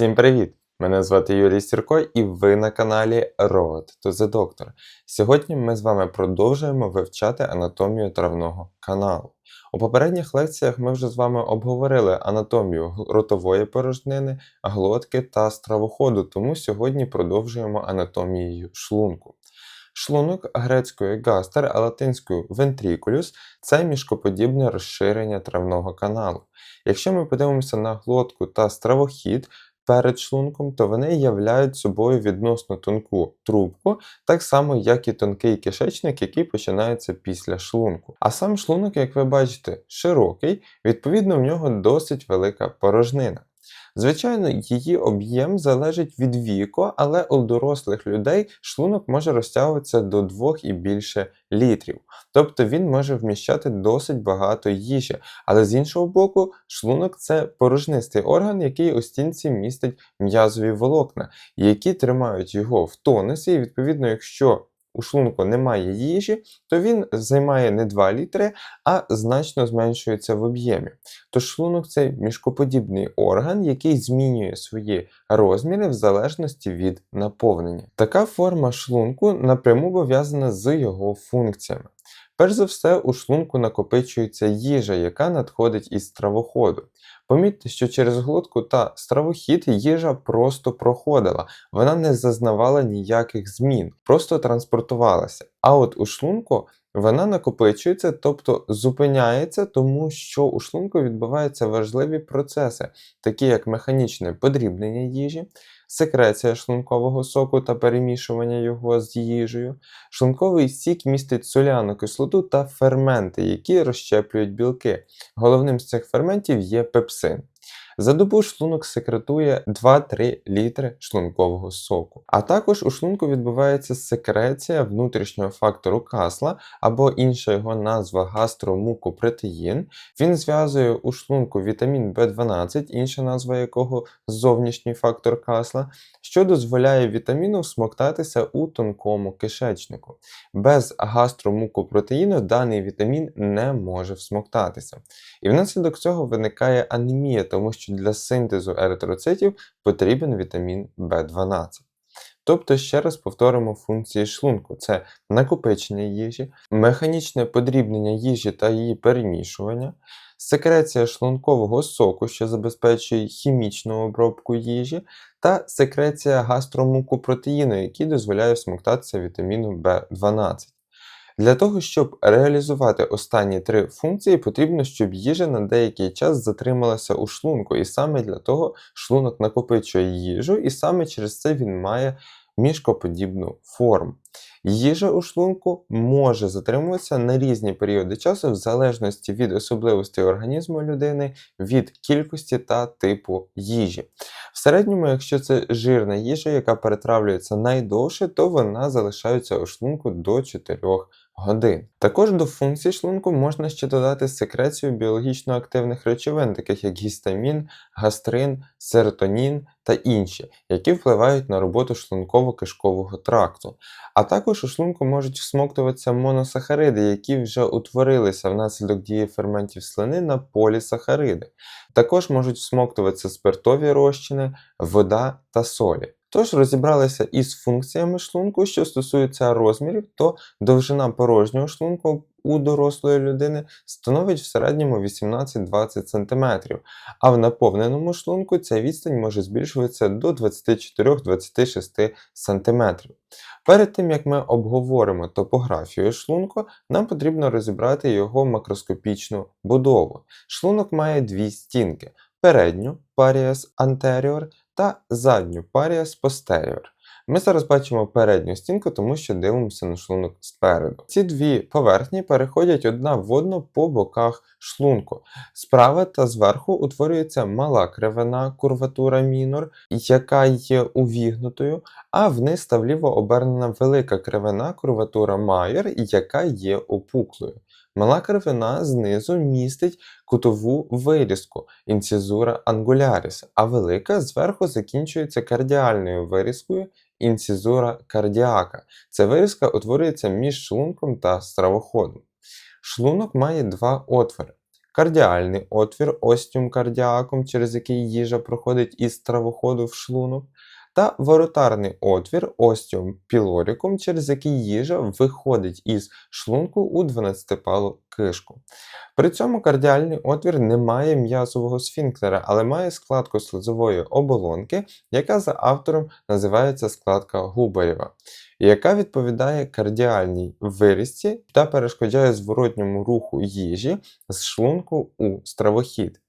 Всім привіт! Мене звати Юрій Сірко, і ви на каналі Road to the Doctor. Сьогодні ми з вами продовжуємо вивчати анатомію травного каналу. У попередніх лекціях ми вже з вами обговорили анатомію ротової порожнини, глотки та стравоходу, тому сьогодні продовжуємо анатомією шлунку. Шлунок грецькою гастер, а латинською ventriculus – це мішкоподібне розширення травного каналу. Якщо ми подивимося на глотку та стравохід, перед шлунком, то вони являють собою відносно тонку трубку, так само як і тонкий кишечник, який починається після шлунку. А сам шлунок, як ви бачите, широкий, відповідно, в нього досить велика порожнина. Звичайно, її об'єм залежить від віку, але у дорослих людей шлунок може розтягуватися до 2 і більше літрів. Тобто він може вміщати досить багато їжі. Але з іншого боку, шлунок це порожнистий орган, який у стінці містить м'язові волокна, які тримають його в тонусі. І відповідно, якщо у шлунку немає їжі, то він займає не 2 літри, а значно зменшується в об'ємі. Тож шлунок це мішкоподібний орган, який змінює свої розміри в залежності від наповнення. Така форма шлунку напряму пов'язана з його функціями. Перш за все, у шлунку накопичується їжа, яка надходить із стравоходу. Помітьте, що через глотку та стравохід їжа просто проходила, вона не зазнавала ніяких змін, просто транспортувалася. А от у шлунку вона накопичується, тобто зупиняється, тому що у шлунку відбуваються важливі процеси, такі як механічне подрібнення їжі, секреція шлункового соку та перемішування його з їжею. Шлунковий сік містить соляну кислоту та ферменти, які розщеплюють білки. Головним з цих ферментів є пепсин. За добу шлунок секретує 2-3 літри шлункового соку. А також у шлунку відбувається секреція внутрішнього фактору касла або інша його назва гастромукопротеїн. Він зв'язує у шлунку вітамін В12, інша назва якого зовнішній фактор касла, що дозволяє вітаміну всмоктатися у тонкому кишечнику. Без гастромукопротеїну даний вітамін не може всмоктатися. І внаслідок цього виникає анемія, тому що для синтезу еритроцитів потрібен вітамін В12. Тобто, ще раз повторимо функції шлунку: це накопичення їжі, механічне подрібнення їжі та її перемішування, секреція шлункового соку, що забезпечує хімічну обробку їжі, та секреція гастромукопротеїну, який дозволяє всмоктатися вітаміну В12. Для того, щоб реалізувати останні три функції, потрібно, щоб їжа на деякий час затрималася у шлунку, і саме для того шлунок накопичує їжу, і саме через це він має мішкоподібну форму. Їжа у шлунку може затримуватися на різні періоди часу в залежності від особливостей організму людини, від кількості та типу їжі. В середньому, якщо це жирна їжа, яка перетравлюється найдовше, то вона залишається у шлунку до 4 годин. Також до функцій шлунку можна ще додати секрецію біологічно активних речовин, таких як гістамін, гастрин, серотонін та інші, які впливають на роботу шлунково-кишкового тракту. А також у шлунку можуть всмоктуватися моносахариди, які вже утворилися внаслідок дії ферментів слини на полісахариди. Також можуть всмоктуватися спиртові розчини, вода та солі. Тож розібралися із функціями шлунку, що стосуються розмірів, то довжина порожнього шлунку у дорослої людини становить в середньому 18-20 см, а в наповненому шлунку ця відстань може збільшуватися до 24-26 см. Перед тим як ми обговоримо топографію шлунку, нам потрібно розібрати його макроскопічну будову. Шлунок має дві стінки: передню parietas anterior та задню parietas posterior. Ми зараз бачимо передню стінку, тому що дивимося на шлунок спереду. Ці дві поверхні переходять одна в одну по боках шлунку. Справа та зверху утворюється мала кривина курватура мінор, яка є увігнутою, а вниз та вліво обернена велика кривина курватура майор, яка є опуклою. Мала кривина знизу містить кутову вирізку інцизура ангуляріс, а велика зверху закінчується кардіальною вирізкою інцизура кардіака. Ця вирізка утворюється між шлунком та стравоходом. Шлунок має два отвори. кардіальний отвір остіум кардіакум, через який їжа проходить із стравоходу в шлунок, та воротарний отвір остіум пілорікум, через який їжа виходить із шлунку у 12-палу кишку. При цьому кардіальний отвір не має м'язового сфінктера, але має складку слизової оболонки, яка за автором називається складка Губарєва, яка відповідає кардіальній вирізці та перешкоджає зворотньому руху їжі з шлунку у стравохід.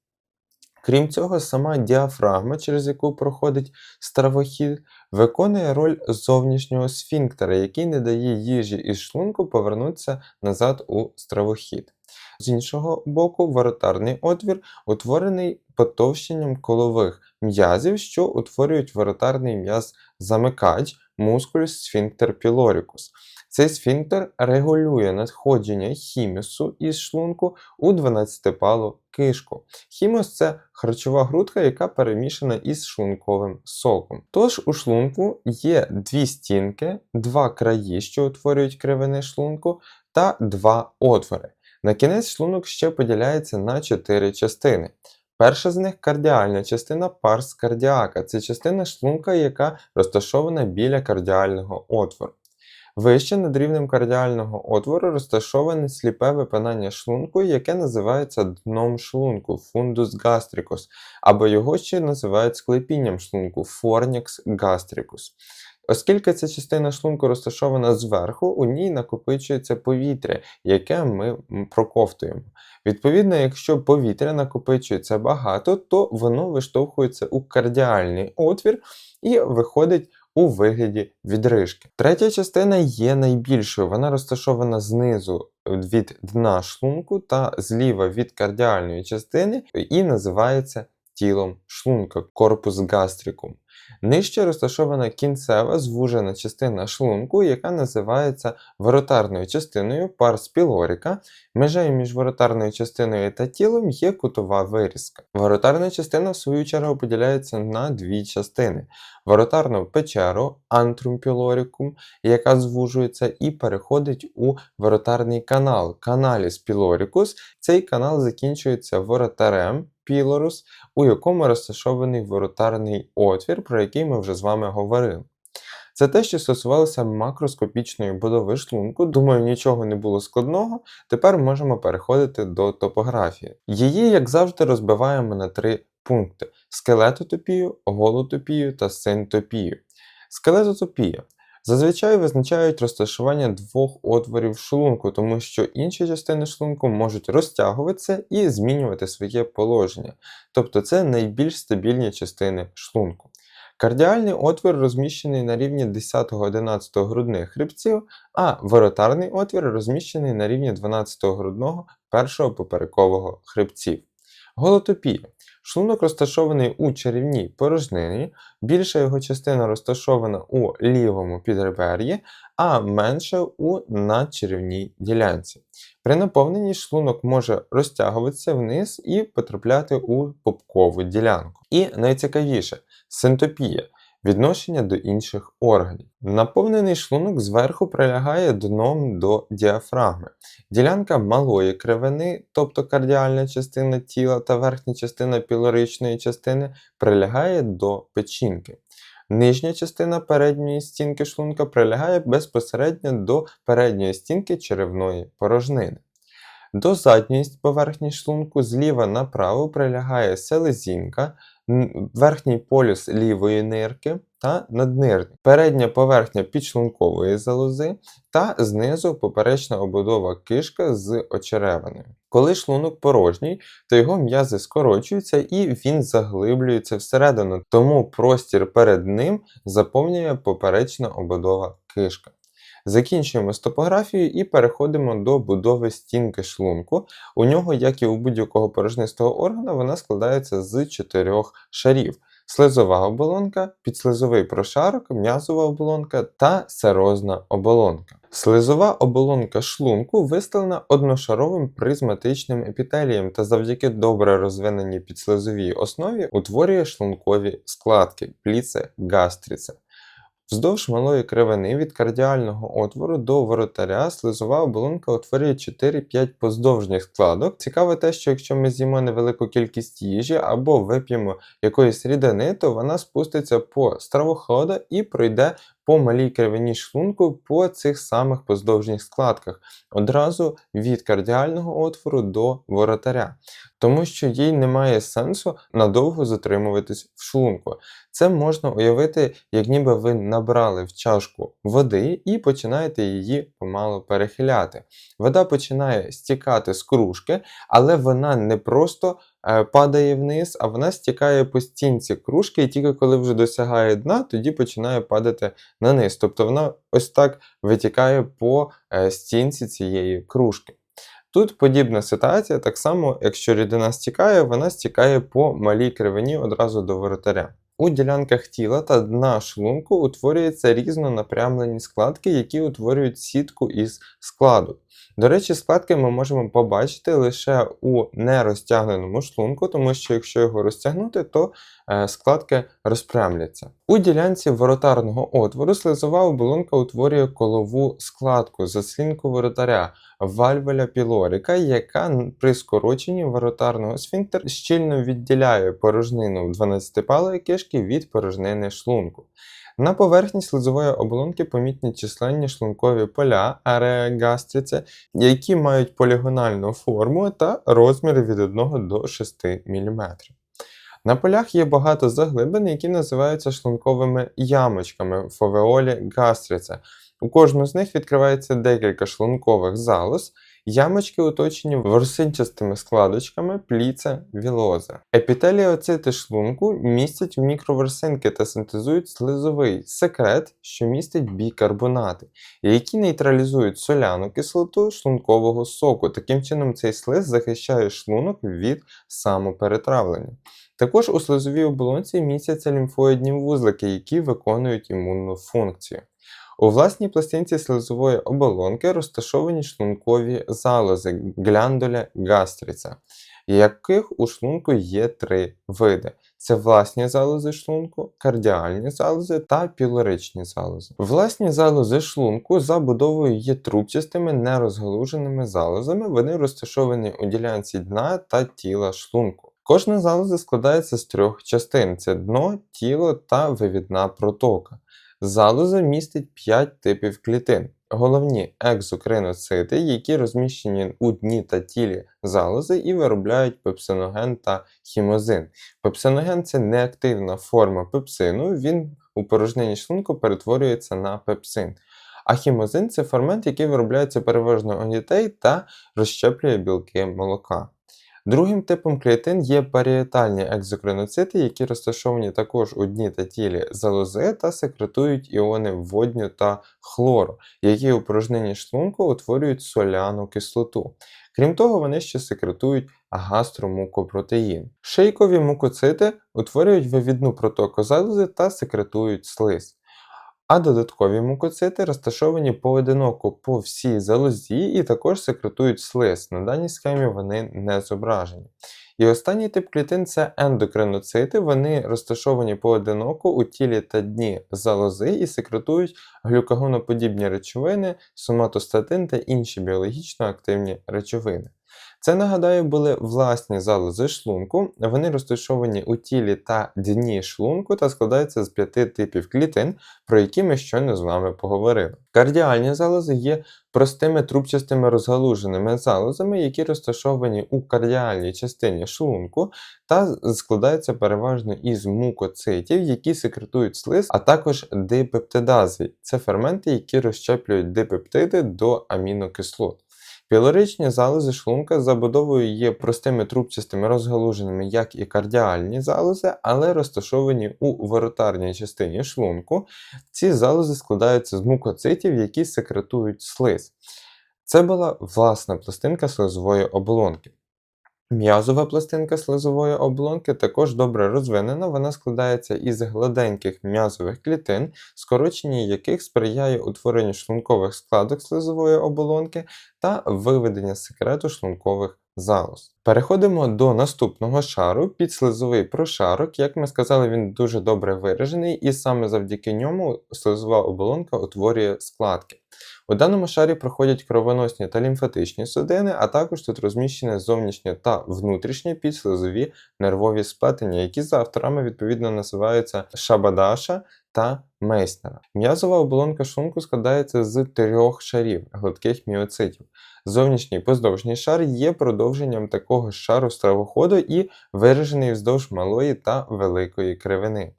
Крім цього, сама діафрагма, через яку проходить стравохід, виконує роль зовнішнього сфінктера, який не дає їжі із шлунку повернутися назад у стравохід. З іншого боку, воротарний отвір утворений потовщенням колових м'язів, що утворюють воротарний м'яз замикач, мускулюс сфінктер пілорікус. Цей сфінктер регулює надходження хімісу із шлунку у 12-палу кишку. Хіміс – це харчова грудка, яка перемішана із шлунковим соком. Тож у шлунку є дві стінки, два краї, що утворюють кривини шлунку, та два отвори. На кінець шлунок ще поділяється на чотири частини. Перша з них кардіальна частина парс кардіака. Це частина шлунка, яка розташована біля кардіального отвору. Вище над рівнем кардіального отвору розташоване сліпе випинання шлунку, яке називається дном шлунку фундус гастрикус, або його ще називають склепінням шлунку форнікс гастрикус. Оскільки ця частина шлунку розташована зверху, у ній накопичується повітря, яке ми проковтуємо. Відповідно, якщо повітря накопичується багато, то воно виштовхується у кардіальний отвір і виходить у вигляді відрижки. Третя частина є найбільшою, вона розташована знизу від дна шлунку та зліва від кардіальної частини і називається тілом шлунка корпус гастрикум. Нижче розташована кінцева звужена частина шлунку, яка називається воротарною частиною парс пілоріка. Межею між воротарною частиною та тілом є кутова вирізка. Воротарна частина, в свою чергу, поділяється на дві частини: воротарну печеру антрум пілорікум, яка звужується і переходить у воротарний канал каналіс пілорікус. Цей канал закінчується воротарем пілорус, у якому розташований воротарний отвір, про який ми вже з вами говорили. Це те, що стосувалося макроскопічної будови шлунку. Думаю, нічого не було складного. Тепер можемо переходити до топографії. Її, як завжди, розбиваємо на три пункти: скелетотопію, голотопію та синтопію. Скелетотопія. Зазвичай визначають розташування двох отворів шлунку, тому що інші частини шлунку можуть розтягуватися і змінювати своє положення, тобто це найбільш стабільні частини шлунку. Кардіальний отвір розміщений на рівні 10-11 грудних хребців, а воротарний отвір розміщений на рівні 12 грудного першого поперекового хребців. Голотопія. Шлунок розташований у черевній порожнині, більша його частина розташована у лівому підребер'ї, а менша у надчеревній ділянці. При наповненні шлунок може розтягуватися вниз і потрапляти у попкову ділянку. І найцікавіше синтопія відношення до інших органів. Наповнений шлунок зверху прилягає дном до діафрагми. Ділянка малої кривини, тобто кардіальна частина тіла та верхня частина пілоричної частини, прилягає до печінки. Нижня частина передньої стінки шлунка прилягає безпосередньо до передньої стінки черевної порожнини. До задньої поверхні шлунку зліва направо прилягає селезінка, верхній полюс лівої нирки та наднирник, передня поверхня підшлункової залози та знизу поперечна обудова кишка з очеревиною. Коли шлунок порожній, то його м'язи скорочуються і він заглиблюється всередину, тому простір перед ним заповнює поперечна обудова кишка. Закінчуємо з топографією і переходимо до будови стінки шлунку. У нього, як і у будь-якого порожнистого органа, вона складається з чотирьох шарів: слизова оболонка, підслизовий прошарок, м'язова оболонка та серозна оболонка. Слизова оболонка шлунку виставлена одношаровим призматичним епітелієм та завдяки добре розвиненій підслизовій основі утворює шлункові складки пліце гастріце. Вздовж малої кривини від кардіального отвору до воротаря слизова оболонка утворює 4-5 поздовжніх складок. Цікаве те, що якщо ми з'їмо невелику кількість їжі або вип'ємо якоїсь рідини, то вона спуститься по стравоходу і пройде по малій кривині шлунку по цих самих поздовжніх складках, одразу від кардіального отвору до воротаря, тому що їй немає сенсу надовго затримуватись в шлунку. Це можна уявити, як ніби ви набрали в чашку води і починаєте її помало перехиляти. Вода починає стікати з кружки, але вона не просто падає вниз, а вона стікає по стінці кружки, і тільки коли вже досягає дна, тоді починає падати на низ. Тобто вона ось так витікає по е, стінці цієї кружки. Тут подібна ситуація, так само, якщо рідина стікає, вона стікає по малій кривині одразу до воротаря. У ділянках тіла та дна шлунку утворюються різнонапрямлені складки, які утворюють сітку із складу. До речі, складки ми можемо побачити лише у нерозтягненому шлунку, тому що якщо його розтягнути, то е, складки розпрямляться. У ділянці воротарного отвору слизова оболонка утворює колову складку, заслінку воротаря, вальвеля пілорика, яка при скороченні воротарного сфінктера щільно відділяє порожнину 12-палої кишки від порожнини шлунку. На поверхні слизової оболонки помітні численні шлункові поля ареогастриці, які мають полігональну форму та розміри від 1 до 6 мм. На полях є багато заглибин, які називаються шлунковими ямочками фовеолі гастриця. У кожну з них відкривається декілька шлункових залоз, ямочки оточені ворсинчастими складочками пліца вілоза. Епітеліоцити шлунку містять мікроворсинки та синтезують слизовий секрет, що містить бікарбонати, які нейтралізують соляну кислоту шлункового соку. Таким чином, цей слиз захищає шлунок від самоперетравлення. Також у слизовій оболонці містяться лімфоїдні вузлики, які виконують імунну функцію. У власній пластинці слизової оболонки розташовані шлункові залози гляндуля гастриця, яких у шлунку є три види: це власні залози шлунку, кардіальні залози та пілоричні залози. Власні залози шлунку за є трубчастими нерозгалуженими залозами, вони розташовані у ділянці дна та тіла шлунку. Кожна залоза складається з трьох частин: це дно, тіло та вивідна протока. Залоза містить 5 типів клітин. Головні екзокриноцити, які розміщені у дні та тілі залози і виробляють пепсиноген та хімозин. Пепсиноген це неактивна форма пепсину, він у порожнині шлунку перетворюється на пепсин. А хімозин це фермент, який виробляється переважно у дітей та розщеплює білки молока. Другим типом клітин є паріетальні екзокриноцити, які розташовані також у дні та тілі залози та секретують іони водню та хлору, які у порожнині шлунку утворюють соляну кислоту. Крім того, вони ще секретують гастромукопротеїн. Шейкові мукоцити утворюють вивідну протоку залози та секретують слиз а додаткові мукоцити розташовані поодиноко по всій залозі і також секретують слиз. На даній схемі вони не зображені. І останній тип клітин це ендокриноцити, вони розташовані поодиноко у тілі та дні залози і секретують глюкагоноподібні речовини, соматостатин та інші біологічно активні речовини. Це, нагадаю, були власні залози шлунку, вони розташовані у тілі та дні шлунку та складаються з п'яти типів клітин, про які ми щойно з вами поговорили. Кардіальні залози є простими трубчастими розгалуженими залозами, які розташовані у кардіальній частині шлунку та складаються переважно із мукоцитів, які секретують слиз, а також дипептидази. Це ферменти, які розщеплюють дипептиди до амінокислот. Пілоричні залози шлунка забудовою є простими трубчастими розгалуженими, як і кардіальні залози, але розташовані у воротарній частині шлунку. Ці залози складаються з мукоцитів, які секретують слиз. Це була власна пластинка слизової оболонки. М'язова пластинка слизової оболонки також добре розвинена, вона складається із гладеньких м'язових клітин, скорочення яких сприяє утворенню шлункових складок слизової оболонки та виведення секрету шлункових залоз. Переходимо до наступного шару, підслизовий прошарок. Як ми сказали, він дуже добре виражений, і саме завдяки ньому слизова оболонка утворює складки. У даному шарі проходять кровоносні та лімфатичні судини, а також тут розміщені зовнішні та внутрішні підслизові нервові сплетення, які за авторами відповідно називаються шабадаша та Мейснера. М'язова оболонка шлунку складається з трьох шарів гладких міоцитів. Зовнішній поздовжній шар є продовженням такого шару стравоходу і виражений вздовж малої та великої кривини.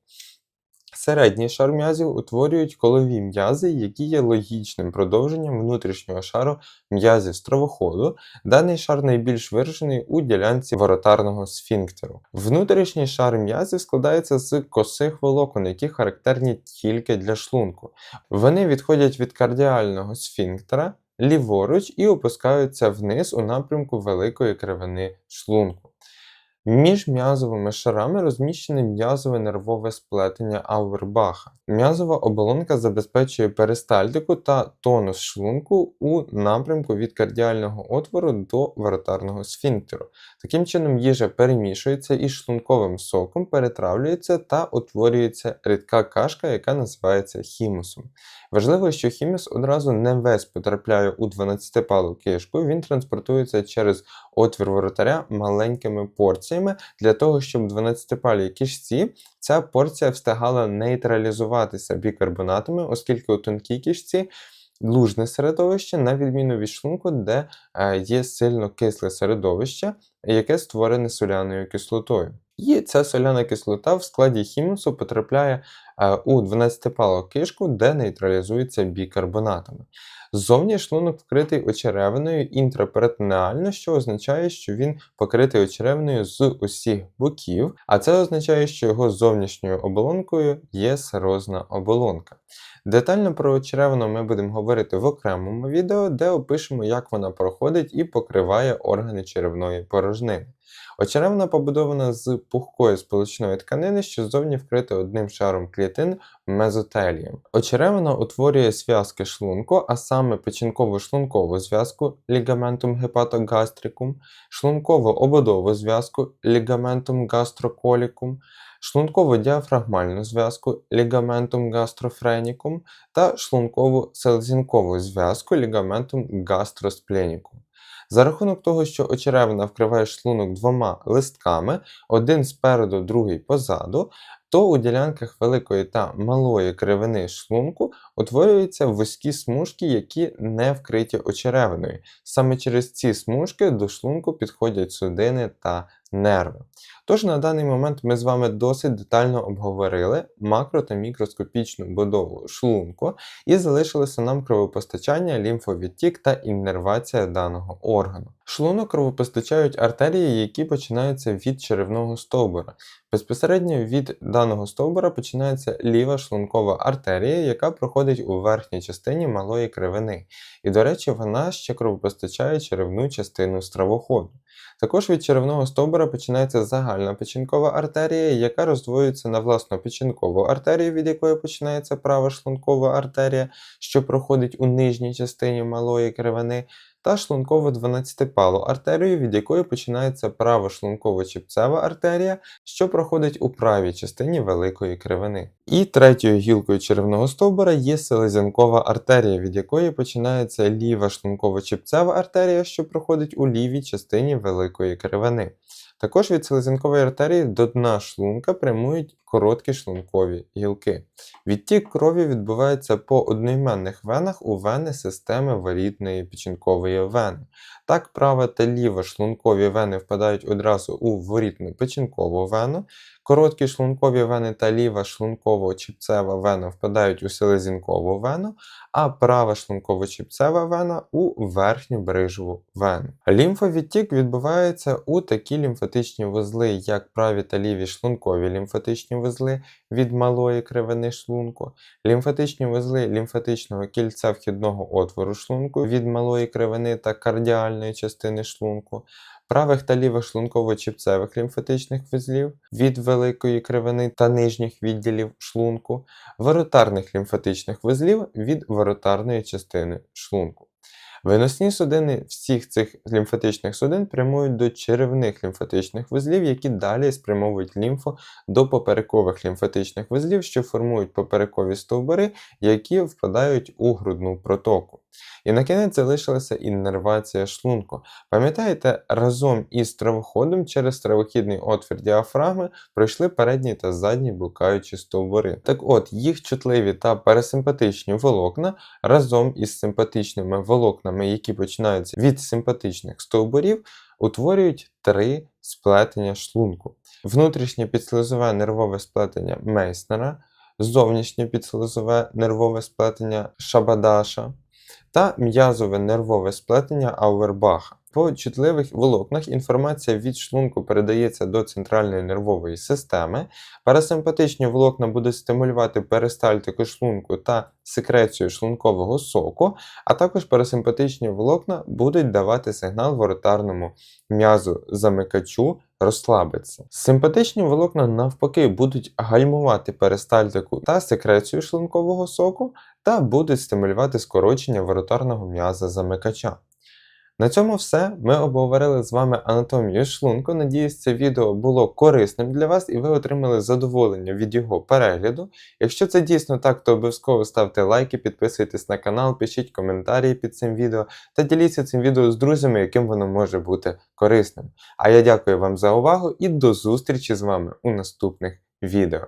Середній шар м'язів утворюють колові м'язи, які є логічним продовженням внутрішнього шару м'язів стравоходу. Даний шар найбільш виражений у ділянці воротарного сфінктеру. Внутрішній шар м'язів складається з косих волокон, які характерні тільки для шлунку. Вони відходять від кардіального сфінктера ліворуч і опускаються вниз у напрямку великої кривини шлунку. Між м'язовими шарами розміщене м'язове нервове сплетення Ауербаха. М'язова оболонка забезпечує перистальтику та тонус шлунку у напрямку від кардіального отвору до воротарного сфінктеру. Таким чином, їжа перемішується із шлунковим соком, перетравлюється та утворюється рідка кашка, яка називається хімусом. Важливо, що хіміс одразу не весь потрапляє у 12-палу кишку, він транспортується через отвір воротаря маленькими порціями для того, щоб в 12-палій кішці ця порція встигала нейтралізуватися бікарбонатами, оскільки у тонкій кішці. лужне середовище, на відміну від шлунку, де е, є сильно кисле середовище, яке створене соляною кислотою. І ця соляна кислота в складі хімусу потрапляє е, у 12-палу кишку, де нейтралізується бікарбонатами. Ззовні шлунок вкритий очеревиною інтраперитонеально, що означає, що він покритий очеревиною з усіх боків, а це означає, що його зовнішньою оболонкою є сирозна оболонка. Детально про очеревину ми будемо говорити в окремому відео, де опишемо, як вона проходить і покриває органи черевної порожнини. Очеревина побудована з пухкої сполучної тканини, що ззовні вкрита одним шаром клітин мезотелієм. Очеревина утворює зв'язки шлунку, а саме печінкову шлункову зв'язку лігаментум гепатогастрикум, шлункову ободову зв'язку лігаментум гастроколікум, шлункову діафрагмальну зв'язку лігаментум гастрофренікум та шлункову селезінкову зв'язку лігаментум гастроспленікум. За рахунок того, що очеревина вкриває шлунок двома листками, один спереду, другий позаду, то у ділянках великої та малої кривини шлунку утворюються вузькі смужки, які не вкриті очеревиною. Саме через ці смужки до шлунку підходять судини та нерви. Тож на даний момент ми з вами досить детально обговорили макро та мікроскопічну будову шлунку і залишилося нам кровопостачання, лімфовідтік та іннервація даного органу. Шлунок кровопостачають артерії, які починаються від черевного стовбура. Безпосередньо від даного стовбура починається ліва шлункова артерія, яка проходить у верхній частині малої кривини. І, до речі, вона ще кровопостачає черевну частину стравоходу. Також від черевного стовбура починається загальна печінкова артерія, яка роздвоюється на власну печінкову артерію, від якої починається права шлункова артерія, що проходить у нижній частині малої кривини, та шлунково 12-палу артерію, від якої починається права шлунково-чіпцева артерія, що проходить у правій частині великої кривини. І третьою гілкою черевного стовбура є селезянкова артерія, від якої починається ліва шлунково-чіпцева артерія, що проходить у лівій частині великої кривини. Також від селезінкової артерії до дна шлунка прямують короткі шлункові гілки. Відтік крові відбувається по одноіменних венах у вени системи ворітної печінкової вени. Так, права та ліва шлункові вени впадають одразу у ворітну печінкову вену, короткі шлункові вени та ліва шлунково-чіпцева вена впадають у селезінкову вену, а права шлунково-чіпцева вена у верхню брижову вену. Лімфовідтік відбувається у такі лімфатичні вузли, як праві та ліві шлункові лімфатичні вузли від малої кривини шлунку, лімфатичні вузли лімфатичного кільця вхідного отвору шлунку від малої кривини та кардіальної частини шлунку, правих та лівих шлунково-чіпцевих лімфатичних вузлів від великої кривини та нижніх відділів шлунку, воротарних лімфатичних вузлів від воротарної частини шлунку. Виносні судини всіх цих лімфатичних судин прямують до черевних лімфатичних вузлів, які далі спрямовують лімфу до поперекових лімфатичних вузлів, що формують поперекові стовбури, які впадають у грудну протоку. І на кінець залишилася іннервація шлунку. Пам'ятаєте, разом із стравоходом через стравохідний отвір діафрагми пройшли передні та задні блукаючі стовбури. Так от, їх чутливі та парасимпатичні волокна разом із симпатичними волокнами, які починаються від симпатичних стовбурів, утворюють три сплетення шлунку: внутрішнє підслизове нервове сплетення Мейснера, зовнішнє підслизове нервове сплетення Шабадаша та м'язове нервове сплетення Ауербаха. По чутливих волокнах інформація від шлунку передається до центральної нервової системи. Парасимпатичні волокна будуть стимулювати перистальтику шлунку та секрецію шлункового соку, а також парасимпатичні волокна будуть давати сигнал воротарному м'язу замикачу розслабитися. Симпатичні волокна навпаки будуть гальмувати перистальтику та секрецію шлункового соку та будуть стимулювати скорочення воротарного м'яза замикача. На цьому все. Ми обговорили з вами анатомію шлунку. Надіюсь, це відео було корисним для вас і ви отримали задоволення від його перегляду. Якщо це дійсно так, то обов'язково ставте лайки, підписуйтесь на канал, пишіть коментарі під цим відео та діліться цим відео з друзями, яким воно може бути корисним. А я дякую вам за увагу і до зустрічі з вами у наступних відео.